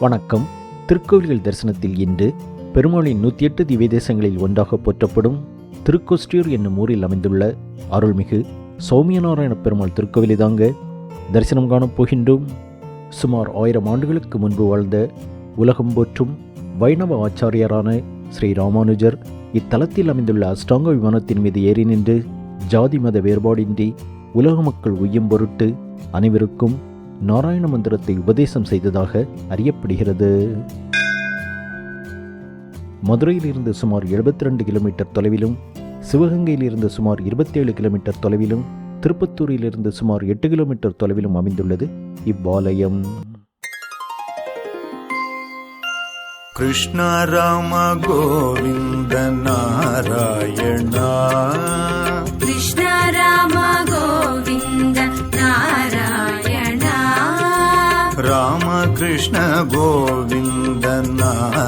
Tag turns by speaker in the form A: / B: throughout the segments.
A: வணக்கம். திருக்கோவில்கள் தரிசனத்தில் இன்று பெருமாளின் நூற்றி எட்டு திவ்ய தேசங்களில் ஒன்றாக போற்றப்படும் திருக்கோஷ்டியூர் என்னும் ஊரில் அமைந்துள்ள அருள்மிகு சௌமியநாராயண பெருமாள் திருக்கோவிலை தாங்க தரிசனம் காணப் போகின்றோம். சுமார் ஆயிரம் ஆண்டுகளுக்கு முன்பு வாழ்ந்த உலகம் போற்றும் வைணவ ஆச்சாரியரான ஸ்ரீ ராமானுஜர் இத்தலத்தில் அமைந்துள்ள அஷ்டாங்க விமானத்தின் மீது ஏறி நின்று ஜாதி மத வேறுபாடின்றி உலக மக்கள் உய்யும் பொருட்டு அனைவருக்கும் நாராயண மந்திரத்தை உபதேசம் செய்ததாக அறியப்படுகிறது. மதுரையிலிருந்து சுமார் எழுபத்தி ரெண்டு கிலோமீட்டர் தொலைவிலும் சிவகங்கையிலிருந்து சுமார் இருபத்தேழு கிலோமீட்டர் தொலைவிலும் திருப்பத்தூரிலிருந்து சுமார் எட்டு கிலோமீட்டர் தொலைவிலும் அமைந்துள்ளது இவ்வாலயம்.
B: கிருஷ்ண ராம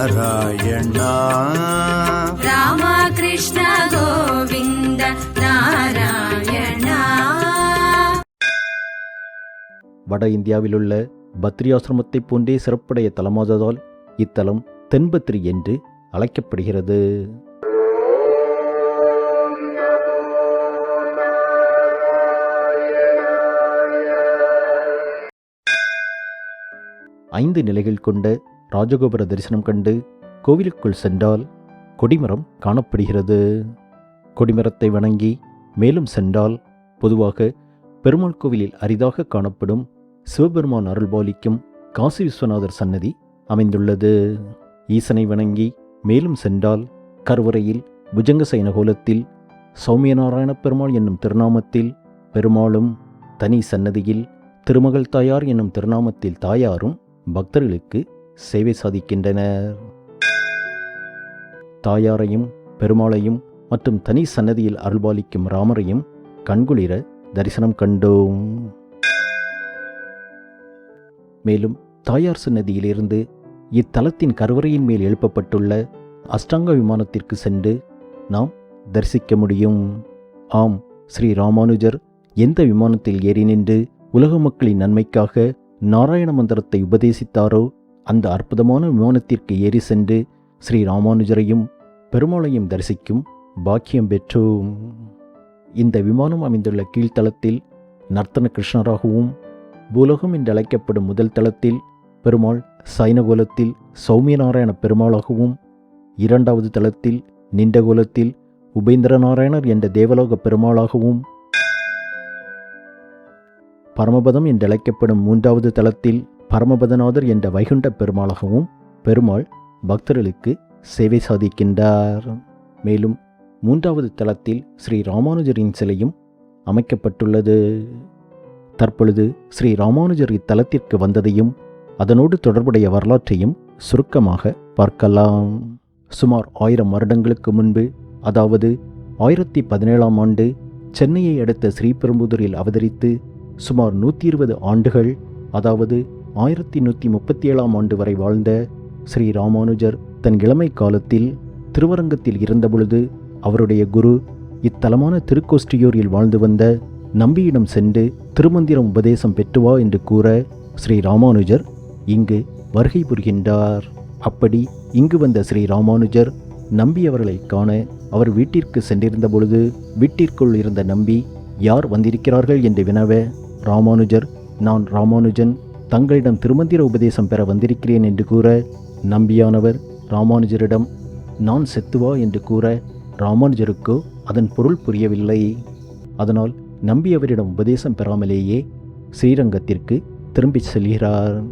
C: நாராயணா. ராமகிருஷ்ண கோவிந்த நாராயணா.
A: வட இந்தியாவிலுள்ள பத்ரி ஆசிரமத்தை போன்றே சிறப்புடைய தலமாததால் இத்தலம் தென்பத்ரி என்று அழைக்கப்படுகிறது. ஐந்து நிலைகள் கொண்ட ராஜகோபுர தரிசனம் கண்டு கோவிலுக்குள் சென்றால் கொடிமரம் காணப்படுகிறது. கொடிமரத்தை வணங்கி மேலும் சென்றால் பொதுவாக பெருமாள் கோவிலில் அரிதாக காணப்படும் சிவபெருமான் அருள்பாலிக்கும் காசி விஸ்வநாதர் சன்னதி அமைந்துள்ளது. ஈசனை வணங்கி மேலும் சென்றால் கருவறையில் புஜங்க சைனகோலத்தில் சௌமியநாராயண பெருமாள் என்னும் திருநாமத்தில் பெருமாளும் தனி சன்னதியில் திருமகள் தாயார் என்னும் திருநாமத்தில் தாயாரும் பக்தர்களுக்கு சேவை சாதிக்கின்றனர். தாயாரையும் பெருமாளையும் மற்றும் தனி சன்னதியில் அருள்பாலிக்கும் ராமரையும் கண்குளிர தரிசனம் கண்டோம். மேலும் தாயார் சன்னதியிலிருந்து இத்தலத்தின் கருவறையின் மேல் எழுப்பப்பட்டுள்ள அஷ்டாங்க விமானத்திற்கு சென்று நாம் தரிசிக்க முடியும். ஆம் ஸ்ரீ ராமானுஜர் எந்த விமானத்தில் ஏறி நின்று உலக மக்களின் நன்மைக்காக நாராயண மந்திரத்தை உபதேசித்தாரோ அந்த அற்புதமான விமானத்திற்கு ஏறி சென்று ஸ்ரீ ராமானுஜரையும் பெருமாளையும் தரிசிக்கும் பாக்கியம் பெற்றோம். இந்த விமானம் அமைந்துள்ள கீழ்த்தளத்தில் நர்த்தன கிருஷ்ணராகவும் பூலோகம் என்று அழைக்கப்படும் முதல் தளத்தில் பெருமாள் சைனகோலத்தில் சௌமியநாராயண பெருமாளாகவும் இரண்டாவது தளத்தில் நிண்டகோலத்தில் உபேந்திரநாராயணர் என்ற தேவலோக பெருமாளாகவும் பரமபதம் என்றழைக்கப்படும் மூன்றாவது தளத்தில் பரமபதநாதர் என்ற வைகுண்ட பெருமாளாகவும் பெருமாள் பக்தர்களுக்கு சேவை சாதிக்கின்றார். மேலும் மூன்றாவது தளத்தில் ஸ்ரீ ராமானுஜரின் சிலையும் அமைக்கப்பட்டுள்ளது. தற்பொழுது ஸ்ரீ ராமானுஜர் இத்தலத்திற்கு வந்ததையும் அதனோடு தொடர்புடைய வரலாற்றையும் சுருக்கமாக பார்க்கலாம். சுமார் ஆயிரம் வருடங்களுக்கு முன்பு அதாவது ஆயிரத்தி பதினேழாம் ஆண்டு சென்னையை அடுத்த ஸ்ரீபெரும்புதூரில் அவதரித்து சுமார் நூற்றி இருபது ஆண்டுகள் அதாவது ஆயிரத்தி நூற்றி முப்பத்தி ஏழாம் ஆண்டு வரை வாழ்ந்த ஸ்ரீ ராமானுஜர் தன் இளமை காலத்தில் திருவரங்கத்தில் இருந்தபொழுது அவருடைய குரு இத்தலமான திருக்கோஷ்டியூரில் வாழ்ந்து வந்த நம்பியிடம் சென்று திருமந்திரம் உபதேசம் பெற்றுவா என்று கூற ஸ்ரீ ராமானுஜர் இங்கு வருகை புரிகின்றார். அப்படி இங்கு வந்த ஸ்ரீ ராமானுஜர் நம்பி அவர்களை காண அவர் வீட்டிற்கு சென்றிருந்த பொழுது வீட்டிற்குள் இருந்த நம்பி யார் வந்திருக்கிறார்கள்? என்று வினவ ராமானுஜர் நான் ராமானுஜன். தங்களிடம் திருமந்திர உபதேசம் பெற வந்திருக்கிறேன் என்று கூற நம்பியானவர் ராமானுஜரிடம் நான் செத்துவா? என்று கூற ராமானுஜருக்கோ அதன் பொருள் புரியவில்லை. அதனால் நம்பியவரிடம் உபதேசம் பெறாமலேயே ஸ்ரீரங்கத்திற்கு திரும்பி செல்கிறார்.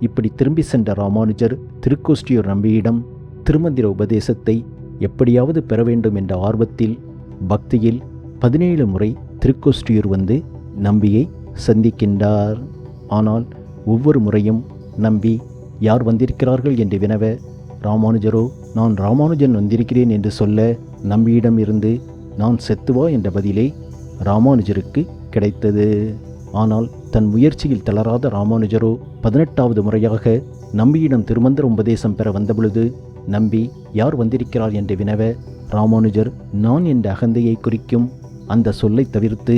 A: இப்படி திரும்பி சென்ற ராமானுஜர் திருக்கோஷ்டியூர் நம்பியிடம் திருமந்திர உபதேசத்தை எப்படியாவது பெற வேண்டும் என்ற ஆர்வத்தில் பக்தியில் பதினேழு முறை திருக்கோஷ்டியூர் வந்து நம்பியை சந்திக்கின்றார். ஆனால் ஒவ்வொரு முறையும் நம்பி யார் வந்திருக்கிறார்கள்? என்று வினவ ராமானுஜரோ நான் ராமானுஜன் வந்திருக்கிறேன் என்று சொல்ல நம்பியிடம் இருந்து நான் செத்துவா என்ற பதிலே ராமானுஜருக்கு கிடைத்தது. ஆனால் தன் முயற்சியில் தளராத ராமானுஜரோ பதினெட்டாவது முறையாக நம்பியிடம் திருமந்திர உபதேசம் பெற வந்தபொழுது நம்பி யார் வந்திருக்கிறார்? என்று வினவ ராமானுஜர் நான் என்ற அகந்தையை குறிக்கும் அந்த சொல்லை தவிர்த்து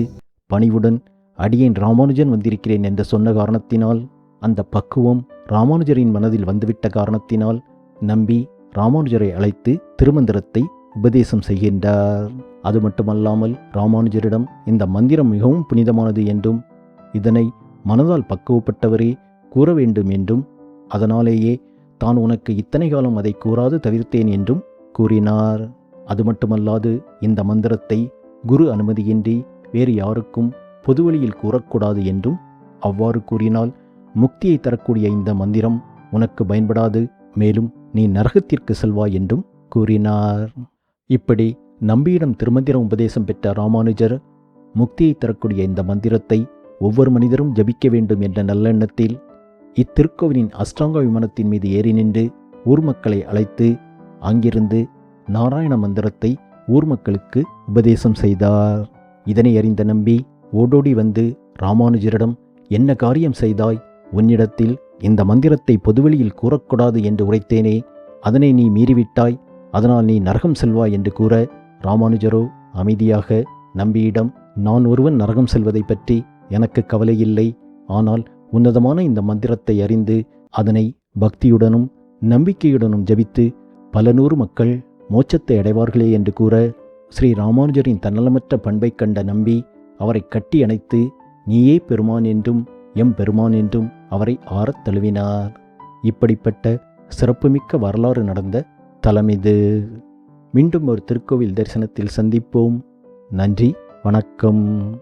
A: பணிவுடன் அடியேன் ராமானுஜன் வந்திருக்கிறேன் என்று சொன்ன காரணத்தினால் அந்த பக்குவம் ராமானுஜரின் மனதில் வந்துவிட்ட காரணத்தினால் நம்பி ராமானுஜரை அழைத்து திருமந்திரத்தை உபதேசம் செய்கின்றார். அது மட்டுமல்லாமல் ராமானுஜரிடம் இந்த மந்திரம் மிகவும் புனிதமானது என்றும் இதனை மனதால் பக்குவப்பட்டவரே கூற வேண்டும் என்றும் அதனாலேயே தான் உனக்கு இத்தனை காலம் அதை கூறாது தவிர்த்தேன் என்றும் கூறினார். அது மட்டுமல்லாது இந்த மந்திரத்தை குரு அனுமதியின்றி வேறு யாருக்கும் பொதுவழியில் கூறக்கூடாது என்றும் அவ்வாறு கூறினால் முக்தியை தரக்கூடிய இந்த மந்திரம் உனக்கு பயன்படாது மேலும் நீ நரகத்திற்கு செல்வாய் என்றும் கூறினார். இப்படி நம்பியிடம் திருமந்திரம் உபதேசம் பெற்ற ராமானுஜர் முக்தியை தரக்கூடிய இந்த மந்திரத்தை ஒவ்வொரு மனிதரும் ஜபிக்க வேண்டும் என்ற நல்லெண்ணத்தில் இத்திருக்கோவிலின் அஷ்டாங்க விமானத்தின் மீது ஏறி நின்று ஊர் மக்களை அழைத்து அங்கிருந்து நாராயண மந்திரத்தை ஊர் மக்களுக்கு உபதேசம் செய்தார். இதனை அறிந்த நம்பி ஓடோடி வந்து ராமானுஜரிடம் என்ன காரியம் செய்தாய்? உன்னிடத்தில் இந்த மந்திரத்தை பொதுவெளியில் கூறக்கூடாது என்று உரைத்தேனே அதனை நீ மீறிவிட்டாய் அதனால் நீ நரகம் செல்வாய் என்று கூற ராமானுஜரோ அமைதியாக நம்பியிடம் நான் ஒருவன் நரகம் செல்வதை பற்றி எனக்கு கவலையில்லை ஆனால் உன்னதமான இந்த மந்திரத்தை அறிந்து அதனை பக்தியுடனும் நம்பிக்கையுடனும் ஜபித்து பல நூறு மக்கள் மோட்சத்தை அடைவார்களே என்று கூற ஸ்ரீ ராமானுஜரின் தன்னலமற்ற பண்பைக் கண்ட நம்பி அவரை கட்டி அணைத்து நீயே பெருமான் என்றும் எம் பெருமான் என்றும் அவரை ஆறத் தழுவினார். இப்படிப்பட்ட சிறப்புமிக்க வரலாறு நடந்த தலம் இது. மீண்டும் ஒரு திருக்கோவில் தரிசனத்தில் சந்திப்போம். நன்றி வணக்கம்.